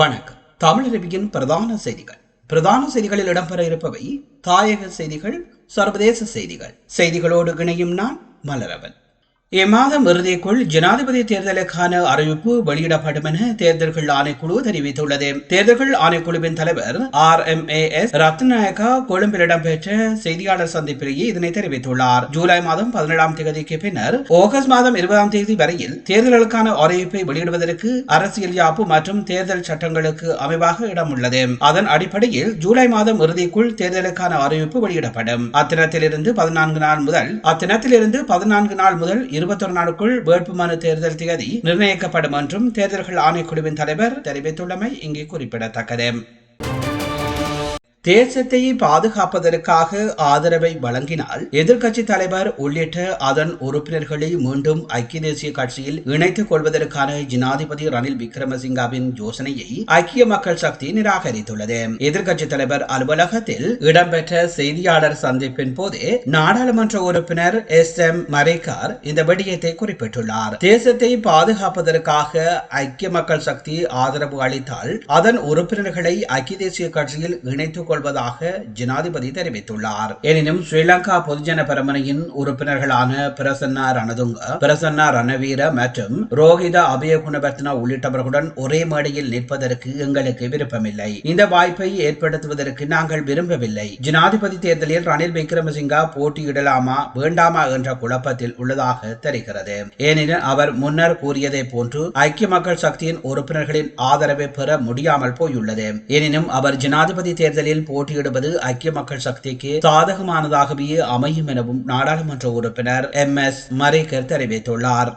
வணக்கம். தமிழருவியின் பிரதான செய்திகள். பிரதான செய்திகளில் இடம்பெற இருப்பவை தாயக செய்திகள் சர்வதேச செய்திகள். செய்திகளோடு இணையும் நான் மலரவன். இம்மாதம் இறுதிக்குள் ஜனாதிபதி தேர்தலுக்கான அறிவிப்பு வெளியிடப்படும் என தேர்தல்கள் ஆணைக்குழு தெரிவித்துள்ளது. தேர்தல்கள் ஆணைக்குழுவின் தலைவர் R M A S Ratnayake கொழும்பில் இடம்பெற்ற செய்தியாளர் சந்திப்பிலேயே இதனை தெரிவித்துள்ளார். ஜூலை மாதம் பதினேழாம் தேதிக்கு பின்னர் ஆகஸ்ட் மாதம் இருபதாம் தேதி வரையில் தேர்தல்களுக்கான அறிவிப்பை வெளியிடுவதற்கு அரசியல் யாப்பு மற்றும் தேர்தல் சட்டங்களுக்கு அமைவாக இடம் உள்ளது அதன் அடிப்படையில் ஜூலை மாதம் இறுதிக்குள் தேர்தலுக்கான அறிவிப்பு வெளியிடப்படும். அத்தினத்திலிருந்து பதினான்கு நாள் முதல் அத்தினத்திலிருந்து பதினான்கு நாள் முதல் இருபத்தொரு நாளுக்குள் வேட்புமனு தேர்தல் தேதி நிர்ணயிக்கப்படும் என்றும் தேர்தல்கள் ஆணைக்குழுவின் தலைவர் தெரிவித்துள்ளமை இங்கே குறிப்பிடத்தக்கது. தேசத்தை பாதுகாப்பதற்காக ஆதரவை வழங்கினால் எதிர்க்கட்சி தலைவர் உள்ளிட்ட அதன் உறுப்பினர்களை மீண்டும் ஐக்கிய தேசிய கட்சியில் இணைத்துக் கொள்வதற்கான ஜனாதிபதி ரணில் விக்ரமசிங்காவின் யோசனையை ஐக்கிய மக்கள் சக்தி நிராகரித்துள்ளது. எதிர்க்கட்சி தலைவர் அலுவலகத்தில் இடம்பெற்ற செய்தியாளர் சந்திப்பின் போது நாடாளுமன்ற உறுப்பினர் எஸ் எம் மரேக்கார் இந்த விடயத்தை குறிப்பிட்டுள்ளார். தேசத்தை பாதுகாப்பதற்காக ஐக்கிய மக்கள் சக்தி ஆதரவு அளித்தால் அதன் உறுப்பினர்களை ஐக்கிய தேசிய கட்சியில் இணைத்துக் கொள்வதாக ஜனாதிபதி தெரிவித்துள்ளார். எனினும் ஸ்ரீலங்கா பொதுஜன பெருமனையின் உறுப்பினர்களான பிரசன்னா ரணதுங்க பிரசன்னா ரணவீர மற்றும் ரோஹித அபயகுணவர்த்தனா உள்ளிட்டவர்களுடன் ஒரே மேடையில் நிற்பதற்கு எங்களுக்கு விருப்பமில்லை. இந்த வாய்ப்பை ஏற்படுத்துவதற்கு நாங்கள் விரும்பவில்லை. ஜனாதிபதி தேர்தலில் ரணில் விக்ரமசிங்கா போட்டியிடலாமா வேண்டாமா என்ற குழப்பத்தில் உள்ளதாக தெரிகிறது. ஏனெனில் அவர் முன்னர் கூறியதை போன்று ஐக்கிய மக்கள் சக்தியின் உறுப்பினர்களின் ஆதரவை பெற முடியாமல் போயுள்ளது. எனினும் அவர் ஜனாதிபதி தேர்தலில் போட்டியிடுவது ஐக்கிய மக்கள் சக்திக்கு சாதகமானதாகவே அமையும் எனவும் நாடாளுமன்ற உறுப்பினர் எம் எஸ் மரேக்கர் தெரிவித்துள்ளார்.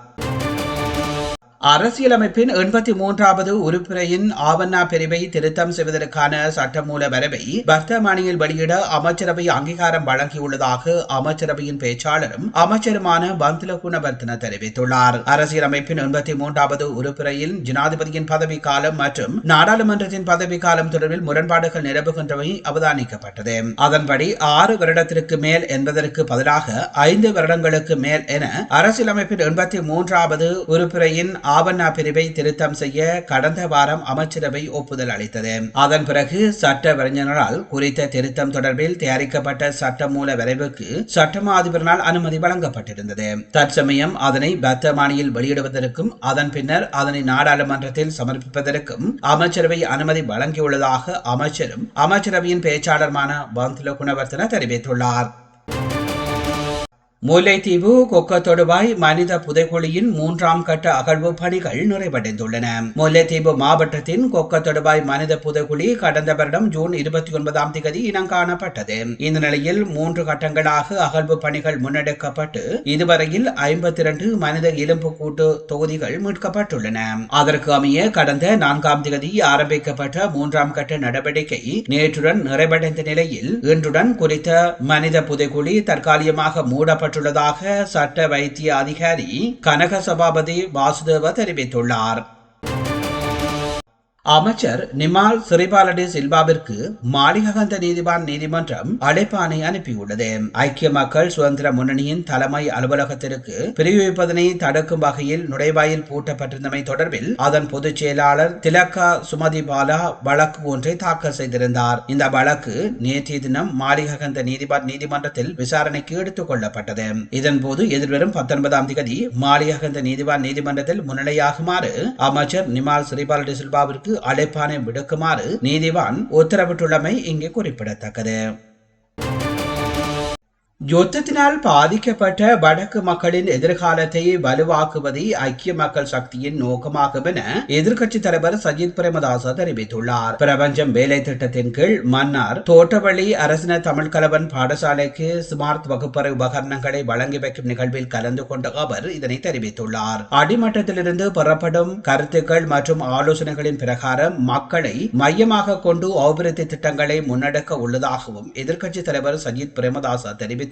அரசியலமைப்பின் எண்பத்தி மூன்றாவது உறுப்பினரின் ஆவண்ணா பிரிவை திருத்தம் செய்வதற்கான சட்டமூல வரவை வர்த்தமானியில் வெளியிட அமைச்சரவை அங்கீகாரம் வழங்கியுள்ளதாக அமைச்சரவையின் பேச்சாளரும் அமைச்சருமான பந்துல குணவர்த்தன தெரிவித்துள்ளார். அரசியலமைப்பின் எண்பத்தி மூன்றாவது உறுப்பினரின் ஜனாதிபதியின் பதவி காலம் மற்றும் நாடாளுமன்றத்தின் பதவி காலம் தொடர்பில் முரண்பாடுகள் நிரப்புகின்றவை அவதானிக்கப்பட்டது. அதன்படி ஆறு வருடத்திற்கு மேல் என்பதற்கு பதிலாக ஐந்து வருடங்களுக்கு மேல் என அரசியலமைப்பின் எண்பத்தி மூன்றாவது உறுப்பினரின் ஆவண்ணா பிரிவை திருத்தம் செய்ய கடந்த வாரம் அமைச்சரவை ஒப்புதல் அளித்தது. அதன் பிறகு சட்ட வரைஞரால் குறித்த திருத்தம் தொடர்பில் தயாரிக்கப்பட்ட சட்டமூல வரைவுக்கு சட்டமா அதிபரினால் அனுமதி வழங்கப்பட்டிருந்தது. தற்சமயம் அதனை பத்தமானியில் வெளியிடுவதற்கும் அதன் பின்னர் அதனை நாடாளுமன்றத்தில் சமர்ப்பிப்பதற்கும் அமைச்சரவை அனுமதி வழங்கியுள்ளதாக அமைச்சரும் அமைச்சரவையின் பேச்சாளருமான பந்துல குணவர்த்தன தெரிவித்துள்ளார். முல்லைத்தீவு கொக்கத்தொடுவாய் மனித புதைக்குழியின் மூன்றாம் கட்ட அகழ்வு பணிகள் நிறைவடைந்துள்ளன. முல்லைத்தீவு மாவட்டத்தின் கொக்கத்தொடுவாய் மனித புதைக்குழி கடந்த வருடம் ஜூன் இருபத்தி ஒன்பதாம் தேதி இனங்காணப்பட்டது இந்த நிலையில் மூன்று கட்டங்களாக அகழ்வு பணிகள் முன்னெடுக்கப்பட்டு இதுவரையில் ஐம்பத்தி இரண்டு மனித எலும்பு கூட்டு தொகுதிகள் மீட்கப்பட்டுள்ளன. அதற்கு அமைய கடந்த நான்காம் தேதி ஆரம்பிக்கப்பட்ட மூன்றாம் கட்ட நடவடிக்கை நேற்றுடன் நிறைவடைந்த நிலையில் இன்றுடன் குறித்த மனித புதைக்குழி தற்காலிகமாக மூடப்பட்டு செய்யப்பட்டுள்ளதாக சட்ட வைத்திய அதிகாரி கனக சபாபதி வாசுதேவ தெரிவித்துள்ளார். அமைச்சர் நிமால் சிறிபாலடி சில்வாவிற்கு மாளிககந்த நீதிவான் நீதிமன்றம் அழைப்பானை அனுப்பியுள்ளது. ஐக்கிய மக்கள் சுதந்திர முன்னணியின் தலைமை அலுவலகத்திற்கு பிரிவிப்பதனை தடுக்கும் வகையில் நுழைவாயில் பூட்டப்பட்டிருந்தமை தொடர்பில் அதன் பொதுச் செயலாளர் திலக்கா சுமதி பாலா வழக்கு ஒன்றை தாக்கல் செய்திருந்தார். இந்த வழக்கு நேற்றைய தினம் மாளிககந்த நீதிவான் நீதிமன்றத்தில் விசாரணைக்கு எடுத்துக் கொள்ளப்பட்டது. இதன்போது எதிர்வரும் பத்தொன்பதாம் தேதி மாளிககந்த நீதிவான் நீதிமன்றத்தில் முன்னிலையாகுமாறு அமைச்சர் நிமால் சிறிபாலடி சில்வாவிற்கு அழைப்பானை விடுக்குமாறு நீதிவான் உத்தரவிட்டுள்ளமை இங்கே குறிப்பிடத்தக்கது. யுத்தத்தினால் பாதிக்கப்பட்ட வடக்கு மக்களின் எதிர்காலத்தை வலுவாக்குவதை ஐக்கிய மக்கள் சக்தியின் நோக்கமாகும் என எதிர்க்கட்சி தலைவர் சஜித் பிரேமதாச தெரிவித்துள்ளார். பிரபஞ்சம் வேலை திட்டத்தின் கீழ் மன்னார் தோட்டவழி அரசின தமிழ் கலவன் பாடசாலைக்கு ஸ்மார்ட் வகுப்பறை உபகரணங்களை வழங்கி வைக்கும் நிகழ்வில் கலந்து கொண்ட அவர் இதனை தெரிவித்துள்ளார். அடிமட்டத்திலிருந்து பெறப்படும் கருத்துக்கள் மற்றும் ஆலோசனைகளின் பிரகாரம் மக்களை மையமாக கொண்டு அபிவிருத்தி திட்டங்களை முன்னெடுக்க உள்ளதாகவும் எதிர்க்கட்சி தலைவர் சஜித் பிரேமதாச தெரிவித்தார்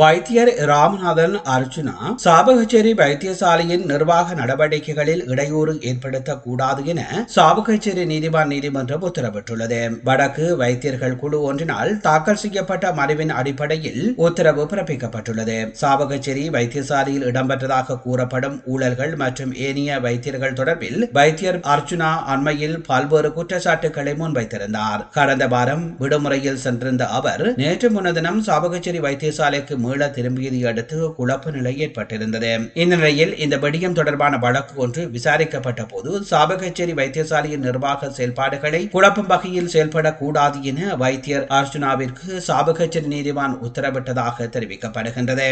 வைத்தியர் ராமநாதன் அர்ஜுனா சாபகச்சேரி வைத்தியசாலையின் நிர்வாக நடவடிக்கைகளில் இடையூறு ஏற்படுத்தக்கூடாது என சாபகச்சேரி நீதிவான் நீதிமன்றம் உத்தரவிட்டுள்ளது. வடக்கு வைத்தியர்கள் குழு ஒன்றினால் தாக்கல் செய்யப்பட்ட மனுவின் அடிப்படையில் உத்தரவு பிறப்பிக்கப்பட்டுள்ளது. சாபகச்சேரி வைத்தியசாலையில் இடம்பெற்றதாக கூறப்படும் ஊழல்கள் மற்றும் ஏனைய வைத்தியர்கள் தொடர்பில் வைத்தியர் அர்ஜுனா அண்மையில் பல்வேறு குற்றச்சாட்டுகளை முன்வைத்திருந்தார். கடந்த வாரம் விடுமுறையில் சென்றிருந்த அவர் நேற்று முன்னதினம் சாபகச்சேரி வைத்தியசாலைக்கு மீள திரும்பியதை அடுத்து குழப்ப நிலை ஏற்பட்டிருந்தது. இந்த நிலையில் இந்த வெடியம் தொடர்பான வழக்கு ஒன்று விசாரிக்கப்பட்ட போது சாபகச்சேரி வைத்தியசாலையின் நிர்வாக செயல்பாடுகளை குழப்பும் வகையில் செயல்படக்கூடாது என வைத்தியர் அர்ஜுனாவிற்கு சாபகச்சேரி நீதிவான் உத்தரவிட்டதாக தெரிவிக்கப்படுகின்றது.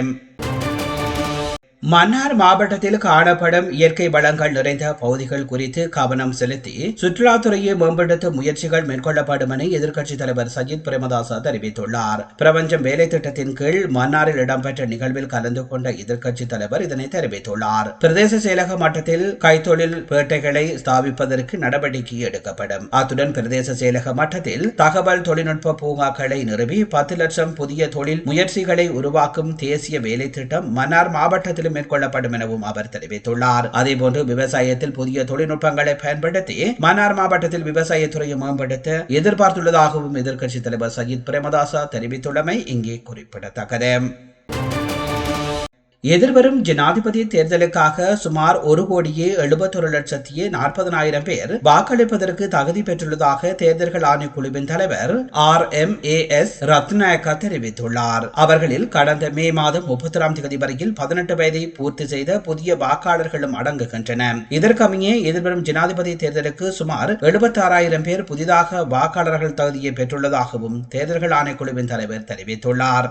மன்னார் மாவட்டத்தில் காணப்படும் இயற்கை வளங்கள் நிறைந்த பகுதிகள் குறித்து கவனம் செலுத்தி சுற்றுலாத்துறையை மேம்படுத்தும் முயற்சிகள் மேற்கொள்ளப்படும் என எதிர்க்கட்சித் தலைவர் சஜித் பிரேமதாசா தெரிவித்துள்ளார். பிரபஞ்சம் வேலை திட்டத்தின் கீழ் மன்னாரில் இடம்பெற்ற நிகழ்வில் கலந்து கொண்ட எதிர்க்கட்சித் தலைவர் இதனை தெரிவித்துள்ளார். பிரதேச செயலக மட்டத்தில் கைத்தொழில் பேட்டைகளை ஸ்தாபிப்பதற்கு நடவடிக்கை எடுக்கப்படும். அத்துடன் பிரதேச செயலக மட்டத்தில் தகவல் தொழில்நுட்ப பூங்காக்களை நிறுவி பத்து லட்சம் புதிய தொழில் முயற்சிகளை உருவாக்கும் தேசிய வேலை திட்டம் மன்னார் மாவட்டத்திலும் மேற்கொள்ளப்படும் எனவும் அவர் தெரிவித்துள்ளார். அதேபோன்று விவசாயத்தில் புதிய தொழில்நுட்பங்களை பயன்படுத்தி மன்னார் மாவட்டத்தில் விவசாயத்துறையை மேம்படுத்த எதிர்பார்த்துள்ளதாகவும் எதிர்க்கட்சித் தலைவர் சஜித் பிரேமதாசா தெரிவித்துள்ளமை இங்கே குறிப்பிடத்தக்கது. எதிர்வரும் ஜனாதிபதி தேர்தலுக்காக சுமார் ஒரு கோடியே எழுபத்தொரு லட்சத்தி நாற்பதனாயிரம் பேர் வாக்களிப்பதற்கு தகுதி பெற்றுள்ளதாக தேர்தல்கள் ஆணைக்குழுவின் தலைவர் R M A S Ratnayake தெரிவித்துள்ளார். அவர்களில் கடந்த மே மாதம் முப்பத்தி தேதி வரையில் பதினெட்டு வயதை பூர்த்தி செய்த புதிய வாக்காளர்களும் அடங்குகின்றன இதற்கமையே எதிர்வரும் ஜனாதிபதி தேர்தலுக்கு சுமார் எழுபத்தாறாயிரம் பேர் புதிதாக வாக்காளர்கள் தகுதியை பெற்றுள்ளதாகவும் தேர்தல்கள் ஆணைக்குழுவின் தலைவர் தெரிவித்துள்ளார்.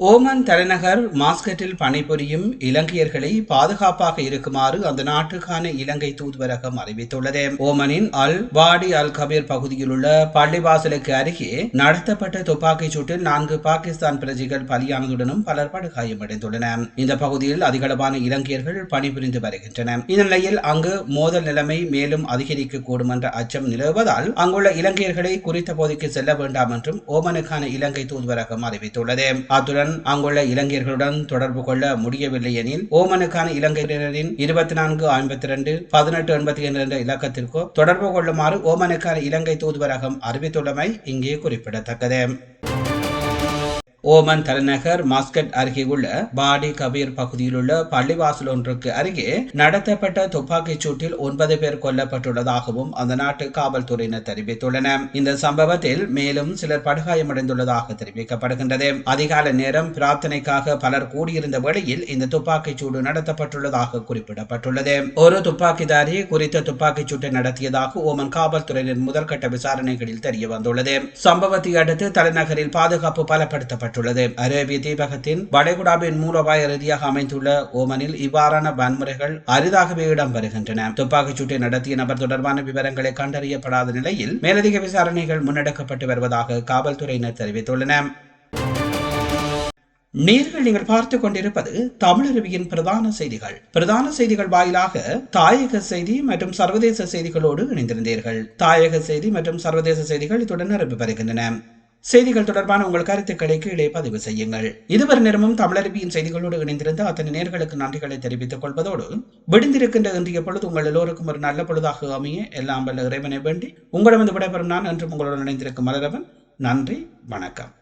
ஓமன் தலைநகர் மாஸ்கட்டில் பணிபுரியும் இலங்கையர்களை பாதுகாப்பாக இருக்குமாறு அந்த நாட்டுக்கான இலங்கை தூதுவரகம் அறிவித்துள்ளது. ஓமனின் அல் வாடி அல் கபீர் பகுதியில் உள்ள பள்ளிவாசலுக்கு அருகே நடத்தப்பட்ட துப்பாக்கிச் சூட்டில் நான்கு பாகிஸ்தான் பிரஜைகள் பலியானதுடனும் பலர் படுகாயமடைந்துள்ளனர் இந்த பகுதியில் அதிகளவான இலங்கையர்கள் பணிபுரிந்து வருகின்றனர் இந்நிலையில் அங்கு மோதல் நிலைமை மேலும் அதிகரிக்கக்கூடும் என்ற அச்சம் நிலவுவதால் அங்குள்ள இலங்கையர்களை குறித்த பகுதிக்கு செல்ல வேண்டாம் என்றும் ஓமனுக்கான இலங்கை தூதுவரகம் அறிவித்துள்ளது. அத்துடன் அத்துடன் அங்குள்ள இலங்கையர்களுடன் தொடர்பு கொள்ள முடியவில்லை எனில் ஓமனுக்கான இலங்கையினரின் இருபத்தி நான்கு ஐம்பத்தி ரெண்டு பதினெட்டு எண்பத்தி இரண்டு என்ற இலக்கத்திற்கோ தொடர்பு கொள்ளுமாறு ஓமனுக்கான இலங்கை தூதுவரகம் அறிவித்துள்ளமை இங்கே குறிப்பிடத்தக்கது. ஓமன் தலைநகர் மாஸ்கட் அருகே உள்ள பாடி கபீர் பகுதியில் உள்ள பள்ளிவாசல் ஒன்றுக்கு அருகே நடத்தப்பட்ட துப்பாக்கிச் சூட்டில் ஒன்பது பேர் கொல்லப்பட்டுள்ளதாகவும் அந்த நாட்டு காவல்துறையினர் தெரிவித்துள்ளனர் இந்த சம்பவத்தில் மேலும் சிலர் படுகாயமடைந்துள்ளதாக தெரிவிக்கப்படுகின்றது. அதிகால நேரம் பிரார்த்தனைக்காக பலர் கூடியிருந்த வேளையில் இந்த துப்பாக்கிச் சூடு நடத்தப்பட்டுள்ளதாக குறிப்பிடப்பட்டுள்ளது. ஒரு துப்பாக்கிதாரி குறித்த துப்பாக்கிச் சூட்டை நடத்தியதாக ஓமன் காவல்துறையினர் முதற்கட்ட விசாரணைகளில் தெரிய வந்துள்ளது சம்பவத்தை அடுத்து தலைநகரில் பாதுகாப்பு பலப்படுத்தப்பட்டது செய்யப்பட்டுள்ளது அரேபிய தீபகத்தின் வளைகுடாவின் மூலவாய ரீதியாக அமைந்துள்ள ஓமனில் இவ்வாறான வன்முறைகள் அரிதாகவே இடம் வருகின்றன. துப்பாக்கிச் சூட்டை நடத்திய நபர் தொடர்பான விவரங்களை கண்டறியப்படாத நிலையில் மேலதிக விசாரணைகள் முன்னெடுக்கப்பட்டு வருவதாக காவல்துறையினர் தெரிவித்துள்ளனர் நேர்கள் நீங்கள் பார்த்து கொண்டிருப்பது தமிழருவியின் பிரதான செய்திகள். பிரதான செய்திகள் வாயிலாக தாயக செய்தி மற்றும் சர்வதேச செய்திகளோடு இணைந்திருந்தீர்கள். தாயக செய்தி மற்றும் சர்வதேச செய்திகள் இத்துடன் நிறைவு பெறுகின்றன. செய்திகள் தொடர்பான உங்கள் கருத்துக்களை கீழே பதிவு செய்யுங்கள். இதுவரை நேரமும் தமிழருவியின் செய்திகளோடு இணைந்திருந்த அத்தனை நேர்களுக்கு நன்றிகளை தெரிவித்துக் கொள்வதோடு விடுந்திருக்கின்ற இன்றைய பொழுது உங்கள் எல்லோருக்கும் ஒரு நல்ல பொழுதாக அமைய எல்லாம் வல்ல இறைவனை வேண்டி உங்களிடம் விடைபெறும் நான் என்றும் உங்களுடன் இணைந்திருக்கும் மலரவன். நன்றி வணக்கம்.